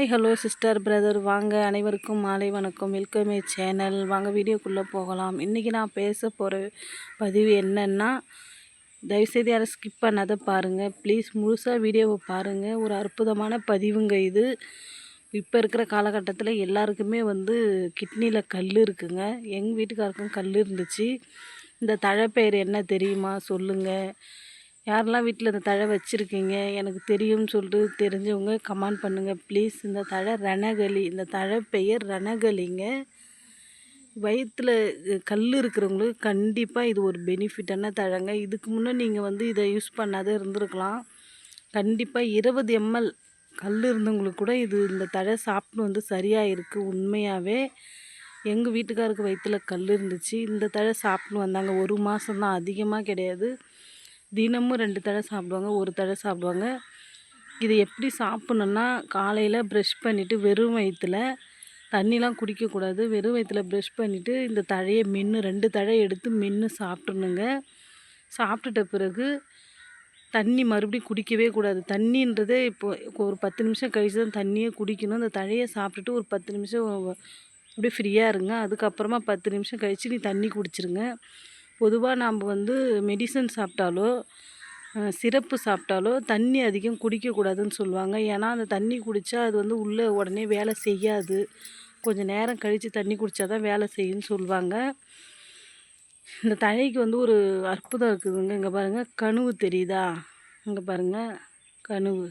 Hi hello sister brother வாங்க அனைவருக்கும் மாலை வணக்கம். வெல்கம் சேனல் வாங்க வீடியோக்குள்ளே போகலாம். இன்றைக்கி நான் பேச போகிற பதிவு என்னென்னா தயவுசெய்து யாரும் ஸ்கிப் பண்ணாத பாருங்கள் ப்ளீஸ் முழுசாக வீடியோவை பாருங்கள் ஒரு அற்புதமான பதிவுங்க இது. இப்போ இருக்கிற காலகட்டத்தில் எல்லாருக்குமே வந்து கிட்னியில் கல் இருக்குங்க. எங்கள் வீட்டுக்காருக்கும் கல் இருந்துச்சு. இந்த தழைப்பெயர் என்ன தெரியுமா? சொல்லுங்கள் யாரெல்லாம் வீட்டில் இந்த தழை வச்சுருக்கீங்க? எனக்கு தெரியும்னு சொல்லிட்டு தெரிஞ்சவங்க கமெண்ட் பண்ணுங்கள் ப்ளீஸ். இந்த தழை ரணகளி. இந்த தழை பெயர் ரணகளிங்க வயிற்றில் கல் இருக்கிறவங்களுக்கு கண்டிப்பாக இது ஒரு பெனிஃபிட்டான தழைங்க. இதுக்கு முன்னே நீங்கள் வந்து இதை யூஸ் பண்ணாதே இருந்திருக்கலாம். கண்டிப்பாக இருபது எம்எல் கல் இருந்தவங்களுக்கு கூட இது இந்த தழை சாப்பிட்டு வந்து சரியாக இருக்குது உண்மையாகவே எங்கள் வீட்டுக்காருக்கு வயிற்றில் கல் இருந்துச்சு. இந்த தழை சாப்பிட்டு வந்தாங்க. ஒரு மாதம் தான் அதிகமாக கிடையாது. தினமும் ரெண்டு தடவை சாப்பிடுவாங்க ஒரு தடவை சாப்பிடுவாங்க. இதை எப்படி சாப்பிட்ணுன்னா காலையில் ப்ரெஷ் பண்ணிவிட்டு வெறும் வயிற்றில் தண்ணிலாம் குடிக்கக்கூடாது. வெறும் வயிற்றில் ப்ரெஷ் பண்ணிவிட்டு இந்த தழையை மென்று ரெண்டு தழை எடுத்து மென்று சாப்பிட்ணுங்க. சாப்பிட்டுட்ட பிறகு தண்ணி மறுபடியும் குடிக்கவே கூடாது. தண்ணின்றதே இப்போ ஒரு பத்து நிமிஷம் கழிச்சு தான் தண்ணியே குடிக்கணும். அந்த தழையை சாப்பிட்டுட்டு ஒரு பத்து நிமிஷம் அப்படியே ஃப்ரீயாக இருங்க. அதுக்கப்புறமா பத்து நிமிஷம் கழித்து நீ தண்ணி குடிச்சிருங்க. பொதுவாக நாம் வந்து மெடிசன் சாப்பிட்டாலோ சிரப்பு சாப்பிட்டாலோ தண்ணி அதிகம் குடிக்கக்கூடாதுன்னு சொல்லுவாங்க. ஏன்னா அந்த தண்ணி குடித்தா அது வந்து உள்ளே உடனே வேலை செய்யாது. கொஞ்சம் நேரம் கழித்து தண்ணி குடித்தா தான் வேலை செய்யும்னு சொல்லுவாங்க. இந்த தழைக்கு வந்து ஒரு அற்புதம் இருக்குதுங்க. இங்கே பாருங்கள் கனவு தெரியுதா? இங்கே பாருங்கள் கனவு.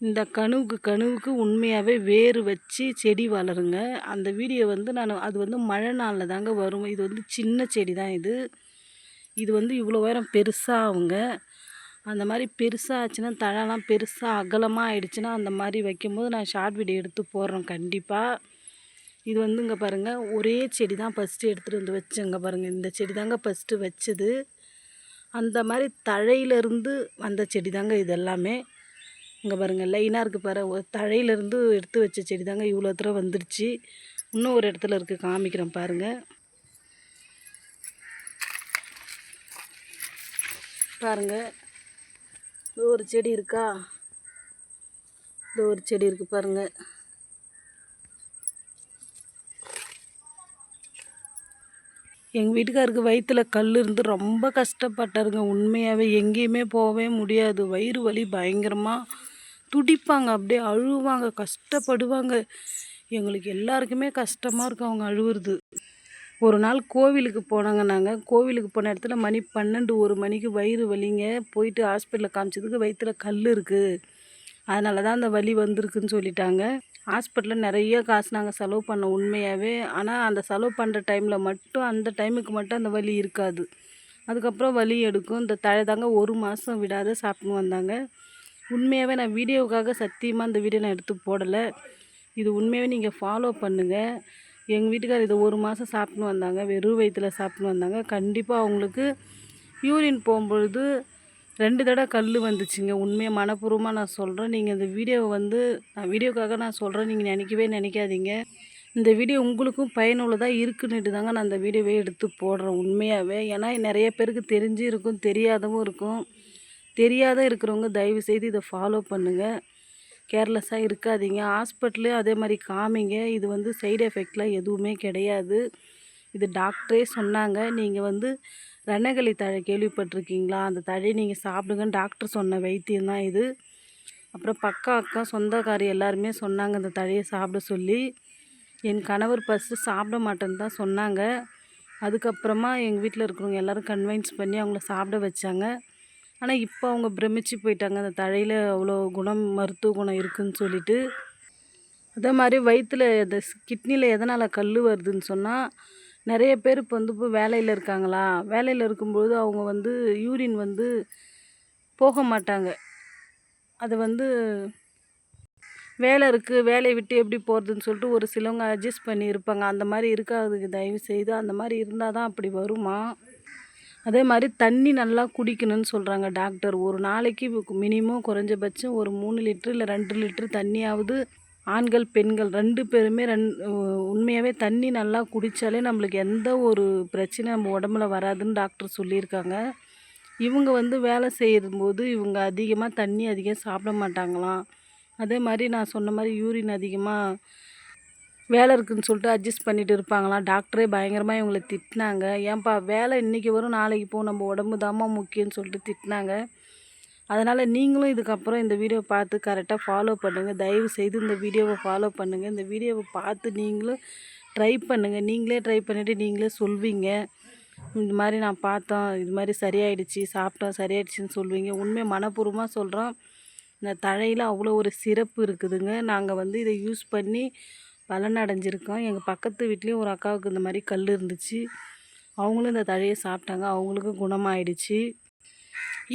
இந்த கனவுக்கு கனவுக்கு உண்மையாகவே வேர் வச்சு செடி வளருங்க. அந்த வீடியோ வந்து நான் அது வந்து மழை நாளில் தாங்க வரும். இது வந்து சின்ன செடி தான் இது. இது வந்து இவ்வளோ உயரம் பெருசாக ஆகுங்க. அந்த மாதிரி பெருசாக ஆச்சுன்னா தழைலாம் பெருசாக அகலமாக ஆயிடுச்சுன்னா அந்த மாதிரி வைக்கும்போது நான் ஷார்ட் வீடியோ எடுத்து போடுறேன் கண்டிப்பாக இது வந்து இங்கே பாருங்கள் ஒரே செடி தான் ஃபஸ்ட்டு எடுத்துகிட்டு வந்து வச்சேங்க பாருங்கள் இந்த செடி தாங்க ஃபஸ்ட்டு வச்சது. அந்த மாதிரி தழையிலேருந்து வந்த செடி தாங்க இது எல்லாமே. இங்கே பாருங்கள் லைனாக இருக்குது பாரு. தழையிலேருந்து எடுத்து வச்ச செடி தாங்க இவ்வளோ தூரம் வந்துடுச்சு இன்னும் ஒரு இடத்துல இருக்குது காமிக்கிறேன் பாருங்கள் பாருங்கள் இது ஒரு செடி இருக்கா? இது ஒரு செடி இருக்குது பாருங்கள் எங்கள் வீட்டுக்காருக்கு வயிற்றில் கல் இருந்து ரொம்ப கஷ்டப்பட்டாருங்க. உண்மையாகவே எங்கேயுமே போகவே முடியாது. வயிறு வலி பயங்கரமாக துடிப்பாங்க அப்படியே அழுவாங்க கஷ்டப்படுவாங்க. எங்களுக்கு எல்லாருக்குமே கஷ்டமாக இருக்கும் அவங்க அழுவுறது. ஒரு நாள் கோவிலுக்கு போனாங்க நாங்கள் கோவிலுக்கு போன இடத்துல மணி பன்னெண்டு ஒரு மணிக்கு வயிறு வலிங்க. போயிட்டு ஹாஸ்பிட்டலில் காமிச்சதுக்கு வயிற்றில் கல் இருக்குது அதனால தான் அந்த வலி வந்திருக்குன்னு சொல்லிட்டாங்க. ஹாஸ்பிட்டலில் நிறைய காசு நாங்கள் செலவு பண்ணோம் உண்மையாகவே ஆனால் அந்த செலவு பண்ணுற டைமில் மட்டும் அந்த டைமுக்கு மட்டும் அந்த வலி இருக்காது. அதுக்கப்புறம் வலி எடுக்கும். இந்த தழை தாங்க ஒரு மாதம் விடாத சாப்பிட்டு வந்தாங்க. உண்மையாகவே நான் வீடியோவுக்காக சத்தியமாக அந்த வீடியோ நான் எடுத்து போடலை. இது உண்மையாகவே நீங்கள் ஃபாலோ பண்ணுங்கள் எங்கள் வீட்டுக்கார் இதை ஒரு மாதம் சாப்பிட்னு வந்தாங்க. வெறும் வயிற்றில் சாப்பிட்னு வந்தாங்க. கண்டிப்பாக அவங்களுக்கு யூரின் போகும்பொழுது ரெண்டு தடவை கல் வந்துச்சுங்க. உண்மையாக மனப்பூர்வமாக நான் சொல்கிறேன் நீங்கள் இந்த வீடியோவை வந்து நான் வீடியோக்காக நான் சொல்கிறேன் நீங்கள் நினைக்கவே நினைக்காதீங்க. இந்த வீடியோ உங்களுக்கும் பயனுள்ளதாக இருக்குன்னுட்டு தாங்க நான் அந்த வீடியோவே எடுத்து போடுறேன் உண்மையாகவே ஏன்னா நிறைய பேருக்கு தெரிஞ்சு இருக்கும் தெரியாதவும் இருக்கும். தெரியாத இருக்கிறவங்க தயவு செய்து இதை ஃபாலோ பண்ணுங்கள் கேர்லெஸ்ஸாக இருக்காதீங்க. ஹாஸ்பிட்டலு அதே மாதிரி காமிங்க. இது வந்து சைடு எஃபெக்ட்லாம் எதுவுமே கிடையாது. இது டாக்டரே சொன்னாங்க. நீங்கள் வந்து ரணகளி தழை கேள்விப்பட்டிருக்கீங்களா? அந்த தழையை நீங்கள் சாப்பிடுங்கன்னு டாக்டர் சொன்ன வைத்தியம் தான் இது. அப்புறம் பக்கா அக்கா சொந்தக்காரி எல்லாருமே சொன்னாங்க அந்த தழையை சாப்பிட சொல்லி. என் கணவர் ஃபஸ்ட்டு சாப்பிட மாட்டேன்னு தான் சொன்னாங்க. அதுக்கப்புறமா எங்கள் வீட்டில் இருக்கிறவங்க எல்லோரும் கன்வின்ஸ் பண்ணி அவங்கள சாப்பிட வச்சாங்க. ஆனால் இப்போ அவங்க பிரமிச்சு போயிட்டாங்க. அந்த தழையில் அவ்வளோ குணம் மருத்துவ குணம் இருக்குதுன்னு சொல்லிட்டு. அதே மாதிரி வயிற்றில் இந்த கிட்னியில் எதனால் கல் வருதுன்னு சொன்னால் நிறைய பேர் இப்போ வந்து இப்போ வேலையில் இருக்காங்களா? வேலையில் இருக்கும்போது அவங்க வந்து யூரின் வந்து போக மாட்டாங்க. அது வந்து வேலை இருக்குது வேலையை விட்டு எப்படி போகிறதுன்னு சொல்லிட்டு ஒரு சிலவங்க அட்ஜஸ்ட் பண்ணி இருப்பாங்க அந்த மாதிரி இருக்காதுக்கு தயவு செய்து அந்த மாதிரி இருந்தால் தான் அப்படி வருமா? அதே மாதிரி தண்ணி நல்லா குடிக்கணும்னு சொல்கிறாங்க டாக்டர். ஒரு நாளைக்கு மினிமம் குறைஞ்சபட்சம் ஒரு மூணு லிட்ரு இல்லை ரெண்டு லிட்ரு தண்ணியாவது ஆண்கள் பெண்கள் ரெண்டு பேருமே ரெண் உண்மையாகவே தண்ணி நல்லா குடித்தாலே நம்மளுக்கு எந்த ஒரு பிரச்சனை நம்ம உடம்புல வராதுன்னு டாக்டர் சொல்லியிருக்காங்க. இவங்க வந்து வேலை செய்யும்போது இவங்க அதிகமாக தண்ணி அதிகம் சாப்பிட மாட்டாங்களாம். அதே மாதிரி நான் சொன்ன மாதிரி யூரின் அதிகமாக வேலை இருக்குன்னு சொல்லிட்டு அட்ஜஸ்ட் பண்ணிட்டு இருப்பாங்களாம் டாக்டரே பயங்கரமாக இவங்களை திட்டினாங்க. ஏன்பா வேலை இன்றைக்கி வரும் நாளைக்கு போகும் நம்ம உடம்பு தாம்மா முக்கியம்னு சொல்லிட்டு திட்டினாங்க. அதனால் நீங்களும் இதுக்கப்புறம் இந்த வீடியோவை பார்த்து கரெக்டாக ஃபாலோ பண்ணுங்கள் தயவு செய்து இந்த வீடியோவை ஃபாலோ பண்ணுங்கள் இந்த வீடியோவை பார்த்து நீங்களும் ட்ரை பண்ணுங்கள் நீங்களே ட்ரை பண்ணிவிட்டு நீங்களே சொல்வீங்க. இந்த மாதிரி நான் பார்த்தோம் இது மாதிரி சரியாயிடுச்சு சாப்பிட்டோம் சரியாயிடுச்சின்னு சொல்வீங்க. உண்மை மனப்பூர்வமாக சொல்கிறோம் இந்த தழையில் அவ்வளோ ஒரு சிறப்பு இருக்குதுங்க. நாங்கள் வந்து இதை யூஸ் பண்ணி பலனடைஞ்சிருக்கோம். எங்கள் பக்கத்து வீட்லேயும் ஒரு அக்காவுக்கு இந்த மாதிரி கல் இருந்துச்சு. அவங்களும் இந்த தழையை சாப்பிட்டாங்க. அவங்களுக்கும் குணமாயிடுச்சு.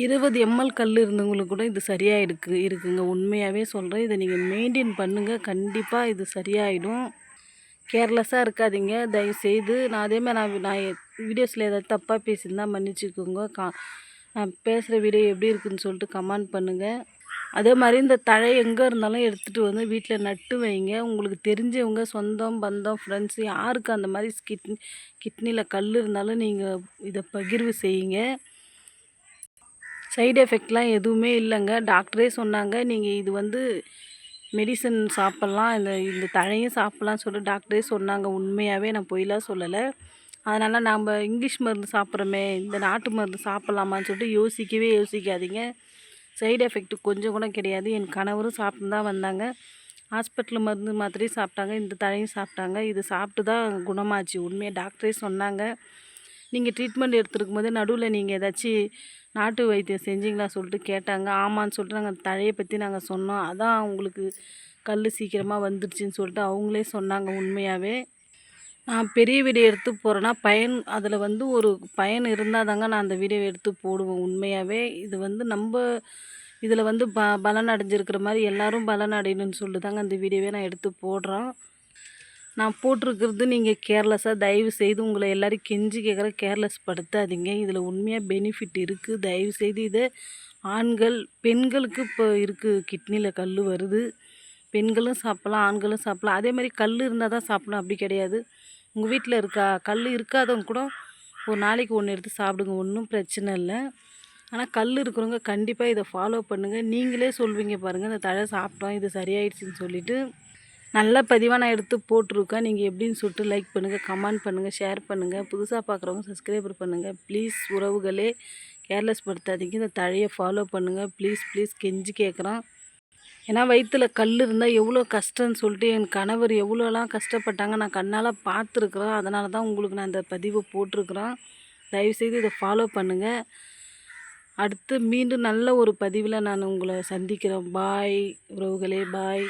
இருபது எம்எல் கல் இருந்தவங்களுக்கு கூட இது சரியாக இருக்கு இருக்குங்க. உண்மையாகவே சொல்கிறேன் இதை நீங்கள் மெயின்டைன் பண்ணுங்கள் கண்டிப்பாக இது சரியாயிடும். கேர்லெஸ்ஸாக இருக்காதீங்க. தயவுசெய்து நான் அதேமாதிரி நான் நான் வீடியோஸில் ஏதாவது தப்பாக பேசியிருந்தா மன்னிச்சுக்கோங்க. கா நான் பேசுகிற வீடியோ எப்படி இருக்குதுன்னு சொல்லிட்டு கமெண்ட் பண்ணுங்கள் அதே மாதிரி இந்த தழை எங்கே இருந்தாலும் எடுத்துகிட்டு வந்து வீட்டில் நட்டு வைங்க. உங்களுக்கு தெரிஞ்சவங்க சொந்தம் பந்தம் ஃப்ரெண்ட்ஸு யாருக்கு அந்த மாதிரி கிட்னி கிட்னியில் கல் இருந்தாலும் நீங்கள் இதை பகிர்வு செய்யுங்க. சைடு எஃபெக்ட்லாம் எதுவுமே இல்லைங்க. டாக்டரே சொன்னாங்க நீங்கள் இது வந்து மெடிசன் சாப்பிட்லாம் இந்த இந்த தழையும் சாப்பிட்லாம் சொல்லிட்டு டாக்டரே சொன்னாங்க. உண்மையாகவே நான் பொய்லாம் சொல்லலை. அதனால் நாம் இங்கிலீஷ் மருந்து சாப்பிட்றோமே இந்த நாட்டு மருந்து சாப்பிட்லாமான்னு சொல்லிட்டு யோசிக்கவே யோசிக்காதீங்க. சைடு எஃபெக்ட் கொஞ்சம் கூட கிடையாது. என் கணவரும் சாப்பிட்டு தான் வந்தாங்க. ஹாஸ்பிட்டல் மருந்து மாத்திரையும் சாப்பிட்டாங்க. இந்த தழையும் சாப்பிட்டாங்க. இது சாப்பிட்டு தான் குணமாச்சு உண்மையாக டாக்டரே சொன்னாங்க. நீங்கள் ட்ரீட்மெண்ட் எடுத்துருக்கும் போது நடுவில் நீங்கள் ஏதாச்சும் நாட்டு வைத்தியம் செஞ்சீங்களா சொல்லிட்டு கேட்டாங்க. ஆமான்னு சொல்லிட்டு நாங்கள் தழையை பற்றி நாங்கள் சொன்னோம். அதான் அவங்களுக்கு கல் சீக்கிரமாக வந்துடுச்சின்னு சொல்லிட்டு அவங்களே சொன்னாங்க உண்மையாகவே நான் பெரிய வீடியோ எடுத்து போகிறேன்னா பயன் அதில் வந்து ஒரு பயன் இருந்தால் தாங்க நான் அந்த வீடியோ எடுத்து போடுவேன் உண்மையாகவே இது வந்து நம்ம இதில் வந்து ப பலன் அடைஞ்சிருக்கிற மாதிரி எல்லோரும் பலன் அடையணும்னு சொல்லி தாங்க அந்த வீடியோவே நான் எடுத்து போடுறேன். நான் போட்டிருக்கிறது நீங்கள் கேர்லெஸ்ஸாக தயவு செய்து உங்களை எல்லோரும் கெஞ்சி கேட்குற கேர்லெஸ் படுத்தாதீங்க. இதில் உண்மையாக பெனிஃபிட் இருக்குது தயவு செய்து இதை ஆண்கள் பெண்களுக்கு இப்போ இருக்குது கிட்னியில் கல் வருது. பெண்களும் சாப்பிட்லாம் ஆண்களும் சாப்பிட்லாம். அதே மாதிரி கல் இருந்தால் தான் சாப்பிடணும். அப்படி கிடையாது. உங்கள் வீட்டில் இருக்கா? கல் இருக்காதவங்க கூட ஒரு நாளைக்கு ஒன்று எடுத்து சாப்பிடுங்க ஒன்றும் பிரச்சனை இல்லை. ஆனால் கல் இருக்கிறவங்க கண்டிப்பாக இதை ஃபாலோ பண்ணுங்கள் நீங்களே சொல்வீங்க பாருங்கள் இந்த தழை சாப்பிட்டோம் இது சரியாயிடுச்சுன்னு சொல்லிவிட்டு நல்ல பதிவாக நான் எடுத்து போட்டிருக்கேன். நீங்கள் எப்படின்னு சொல்லிட்டு லைக் பண்ணுங்கள் கமெண்ட் பண்ணுங்கள் ஷேர் பண்ணுங்கள் புதுசாக பார்க்குறவங்க சப்ஸ்கிரைபர் பண்ணுங்கள் ப்ளீஸ் உறவுகளே கேர்லெஸ் படுத்தாதீங்க. இந்த தழையை ஃபாலோ பண்ணுங்கள் ப்ளீஸ் ப்ளீஸ் கெஞ்சி கேட்குறோம் ஏன்னா வயிற்றில் கல் இருந்தால் எவ்வளோ கஷ்டம்னு சொல்லிட்டு என் கணவர் எவ்வளோலாம் கஷ்டப்பட்டாங்க நான் கண்ணால் பார்த்துருக்குறோம் அதனால தான் உங்களுக்கு நான் இந்த பதிவை போட்டிருக்குறேன். தயவுசெய்து இதை ஃபாலோ பண்ணுங்கள் அடுத்து மீண்டும் நல்ல ஒரு பதிவில் நான் உங்களை சந்திக்கிறேன். பாய் உறவுகளே பாய்